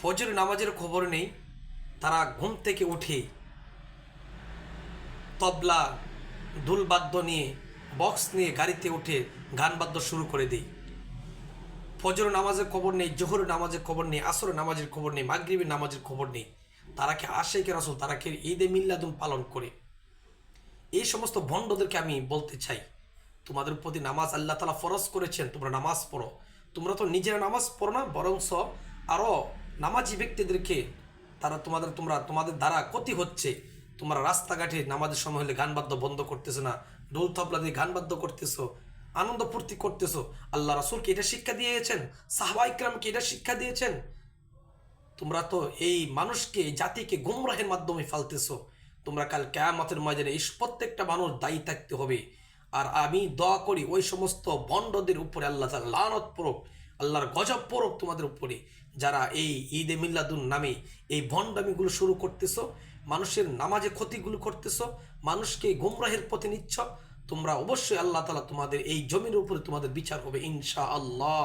ফজর নামাজের খবর নেই। তারা ঘুম থেকে উঠে তবলা, দুলবাদ্য নিয়ে, বক্স নিয়ে গাড়িতে উঠে গান বাদ্য শুরু করে দেই ফজর নামাজের খবর নেই জোহর নামাজের খবর নেই আসর নামাজের খবর নেই, মাগরিবের নামাজের খবর নেই। তারা কি আসে কে রাসুল? তারা কি ঈদে মিল্লাদুন পালন করে? এই সমস্ত ভণ্ডদেরকে আমি বলতে চাই, তোমাদের প্রতি নামাজ আল্লাহ তালা ফরজ করেছেন, তোমরা নামাজ পড়ো। তোমরা তো নিজেরা নামাজ পড়ো না, বরংস আরও নামাজি ব্যক্তিদেরকে তারা তোমাদের, তোমরা, তোমাদের দ্বারা ক্ষতি হচ্ছে। তোমরা রাস্তাঘাটে নামাজের সময় হলে গান বাদ্য বন্ধ করতেছো না ডোল তবলা দিয়ে গান বাদ্য করতেছো, আনন্দ ফুর্তি করতেছো। আল্লাহ রাসুলকে এটা শিক্ষা দিয়েছেন, সাহবা ইকরামকে এটা শিক্ষা দিয়েছেন। তোমরা তো এই মানুষকে জাতিকে গুমরাহের মাধ্যমে ফালতেছো। তোমরা কাল কেয়ামতের ময়দানে এই প্রত্যেকটা মানুষ দায়ী থাকতে হবে। আর আমি দোয়া করি ওই সমস্ত বন্ডদের উপরে আল্লাহ লানত পড়ুক। আল্লাহর গজব পরক তোমাদের উপরে। যারা এই ঈদে মিল্লাদুন নামে এই ভণ্ডামিগুলো শুরু করতেছ, মানুষের নামাজে ক্ষতিগুলো করতেছ, মানুষকে গুমরাহের পথে নিচ্ছ, তোমরা অবশ্যই আল্লাহ তালা তোমাদের এই জমির উপরে তোমাদের বিচার হবে ইনশা আল্লাহ